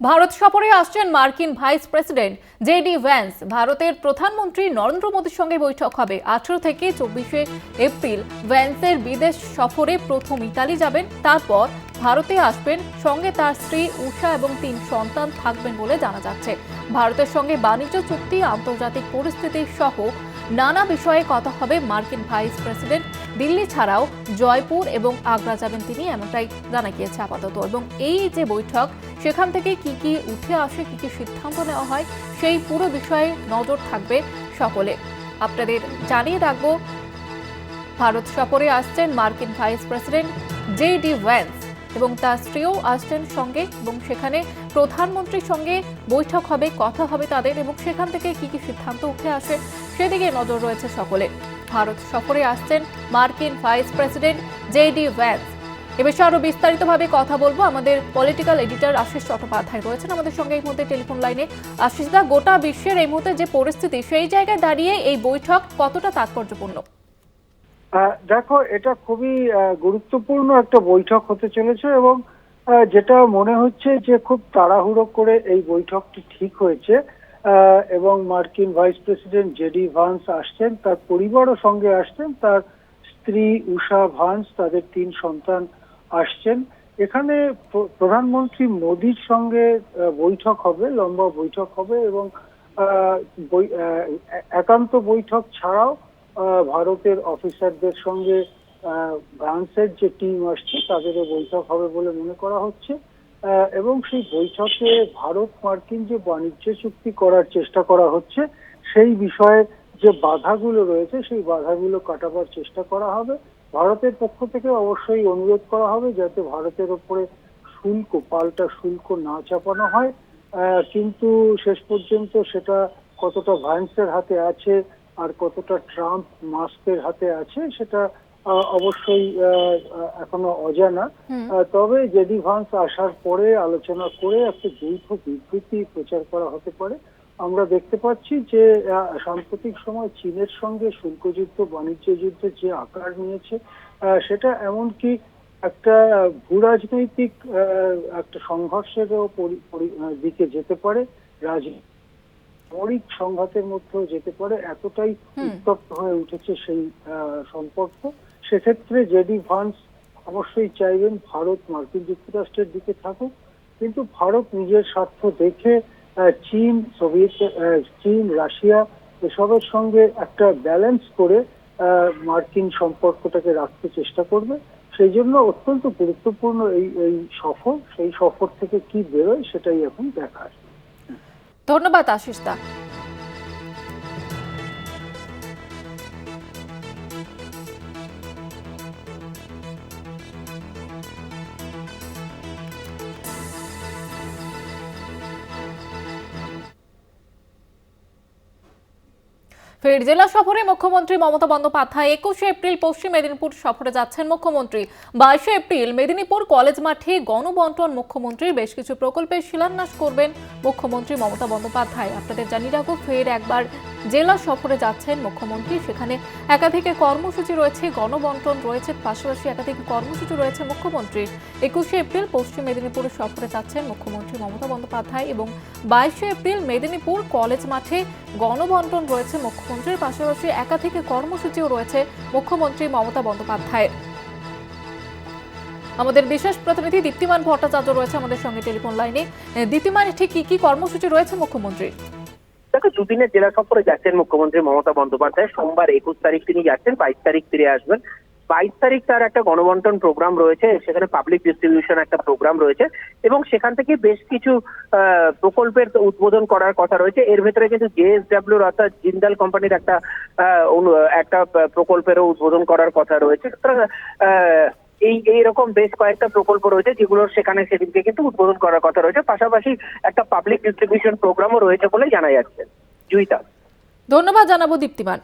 ভারত সফরে আসছেন মার্কিন ভাইস প্রেসিডেন্ট জেডি ভ্যান্স। ভারতের প্রধানমন্ত্রী নরেন্দ্র মোদীর সঙ্গে বৈঠক হবে। আঠারো থেকে চব্বিশে এপ্রিল ভ্যান্সের বিদেশ সফরে প্রথম ইতালি যাবেন। তারপর ভারতে আসবেন। সঙ্গে তার স্ত্রী উষা এবং তিন সন্তান থাকবেন বলে জানা যাচ্ছে। ভারতের সঙ্গে বাণিজ্য চুক্তি, আন্তর্জাতিক পরিস্থিতি সহ নানা বিষয়ে কথা হবে মার্কিন ভাইস প্রেসিডেন্ট দিল্লি ছাড়াও জয়পুর এবং আগ্রা যাবেন তিনি, এমনটাই জানা গিয়েছে আপাতত। এবং এই যে বৈঠক, সেখান থেকে কি কি উঠে আসে, কি কি সিদ্ধান্ত নেওয়া হয়, সেই পুরো বিষয়ে নজর থাকবে সকলে। আপনাদের জানিয়ে রাখব, ভারত সফরে আসছেন মার্কিন vice president J D Vance এবং তার স্ত্রীও আসছেন সঙ্গে এবং সেখানে প্রধানমন্ত্রীর সঙ্গে বৈঠক হবে, কথা হবে তাদের এবং সেখান থেকে কি কি সিদ্ধান্ত উঠে আসে, সেদিকে নজর রয়েছে সকলে। ভারত সফরে আসছেন মার্কিন vice president J D Vance. এ বিষয়ে আরও বিস্তারিতভাবে কথা বলব। আমাদের পলিটিক্যাল এডিটর আশিস চট্টোপাধ্যায় রয়েছেন আমাদের সঙ্গে এই মুহূর্তে টেলিফোন লাইনে। আশিস দা, গোটা বিশ্বের এই মুহূর্তে যে পরিস্থিতি, সেই জায়গায় দাঁড়িয়ে এই বৈঠক কতটা তাৎপর্যপূর্ণ? দেখো, এটা খুবই গুরুত্বপূর্ণ একটা বৈঠক হতে চলেছে এবং যেটা মনে হচ্ছে যে খুব তাড়াহুড়ো করে এই বৈঠকটি ঠিক হয়েছে। এবং মার্কিন ভাইস প্রেসিডেন্ট জেডি ভান্স আসছেন, তার পরিবারও সঙ্গে আসছেন, তার স্ত্রী উষা ভান্স, তাদের তিন সন্তান আসছেন। এখানে প্রধানমন্ত্রী মোদির সঙ্গে বৈঠক হবে, লম্বা বৈঠক হবে এবং একান্ত বৈঠক ছাড়াও ভারতের অফিসারদের সঙ্গে ফ্রান্সের যে টিম আসছে, তাদেরও বৈঠক হবে বলে মনে করা হচ্ছে। এবং সেই বৈঠকে ভারত মার্কিন যে বাণিজ্য চুক্তি করার চেষ্টা করা হচ্ছে, সেই বিষয়ে যে বাধাগুলো রয়েছে, সেই বাধাগুলো কাটাবার চেষ্টা করা হবে। ভারতের পক্ষ থেকে অবশ্যই অনুরোধ করা হবে যাতে ভারতের ওপরে শুল্ক, পাল্টা শুল্ক না চাপানো হয়। কিন্তু শেষ পর্যন্ত সেটা কতটা ভাইন্সের হাতে আছে আর কতটা ট্রাম্প মাস্কের হাতে আছে, সেটা অবশ্যই এখনও অজানা। তবে জেডি ভান্স আসার পরে আলোচনা করে একটা যৌথ বিবৃতি প্রচার করা হতে পারে। আমরা দেখতে পাচ্ছি যে সাম্প্রতিক সময় চীনের সঙ্গে শুল্কযুদ্ধ বাণিজ্য যুদ্ধ যে আকার নিয়েছে সেটা এমনকি একটা ভূরাজনৈতিক আহ, একটা সংঘর্ষেরও দিকে যেতে পারে। রাজনীতি সামরিক সংঘাতের মধ্যেও যেতে পারে। এতটাই উত্তপ্ত হয়ে উঠেছে সেই আহ, সম্পর্ক। সেক্ষেত্রে জেডি ভান্স অবশ্যই চাইবেন ভারত মার্কিন যুক্তরাষ্ট্রের দিকে থাকুক, কিন্তু ভারত নিজের স্বার্থ দেখে চীন, সোভিয়েত চীন, রাশিয়া এসবের সঙ্গে একটা ব্যালেন্স করে মার্কিন সম্পর্কটাকে রাখতে চেষ্টা করবে। সেই জন্য অত্যন্ত গুরুত্বপূর্ণ এই এই সফর, সেই সফর থেকে কি বেরোয় সেটাই এখন দেখার। ধন্যবাদ আশিস দা। ফের জেলা সফরে মুখ্যমন্ত্রী মমতা বন্দ্যোপাধ্যায় একুশে এপ্রিল পশ্চিম মেদিনীপুর সফরে যাচ্ছেন মুখ্যমন্ত্রী। বাইশে এপ্রিল মেদিনীপুর কলেজ মাঠে গণবন্টন মুখ্যমন্ত্রীর বেশ কিছু প্রকল্পের শিলান্যাস করবেন মুখ্যমন্ত্রী মমতা বন্দ্যোপাধ্যায়। আপনাদের জানিয়ে রাখব, ফের একবার জেলা সফরে যাচ্ছেন মুখ্যমন্ত্রী। সেখানে একাধিক কর্মসূচি রয়েছে, গণবন্টন রয়েছে, পাশাপাশি একাধিক কর্মসূচি রয়েছে মুখ্যমন্ত্রীর একুশে এপ্রিল পশ্চিম মেদিনীপুর সফরে যাচ্ছেন মুখ্যমন্ত্রী মমতা বন্দ্যোপাধ্যায় এবং বাইশে এপ্রিল মেদিনীপুর কলেজ মাঠে গণবন্টন রয়েছে মুখ্যমন্ত্রীর পাশাপাশি একাধিক কর্মসূচিও রয়েছে, মুখ্যমন্ত্রী মমতা বন্দ্যোপাধ্যায়ের। আমাদের বিশেষ প্রতিনিধি দীপ্তিমান ভট্টাচার্য রয়েছে আমাদের সঙ্গে টেলিফোন লাইনে। দীপ্তিমান ঠিক কি কি কর্মসূচি রয়েছে মুখ্যমন্ত্রী দেখো, দুদিনের জেলা সফরে যাচ্ছেন মুখ্যমন্ত্রী মমতা বন্দ্যোপাধ্যায়। সোমবার একুশ তারিখ তিনি যাচ্ছেন, বাইশ তারিখ ফিরে আসবেন। বাইশ তারিখ তার একটা গণবন্টন প্রোগ্রাম রয়েছে, সেখানে পাবলিক ডিস্ট্রিবিউশন একটা প্রোগ্রাম রয়েছে এবং সেখান থেকে বেশ কিছু প্রকল্পের উদ্বোধন করার কথা রয়েছে। এর ভেতরে কিন্তু জেএসডব্লিউর অর্থাৎ জিন্দাল কোম্পানির একটা একটা প্রকল্পেরও উদ্বোধন করার কথা রয়েছে। সুতরাং এই এইরকম বেশ কয়েকটা প্রকল্প রয়েছে যেগুলোর সেখানে সেদিনকে কিন্তু উদ্বোধন করার কথা রয়েছে। পাশাপাশি একটা পাবলিক ডিস্ট্রিবিউশন প্রোগ্রামও রয়েছে বলে জানা যাচ্ছে। জুইতা ধন্যবাদ জানাব দীপ্তিমান।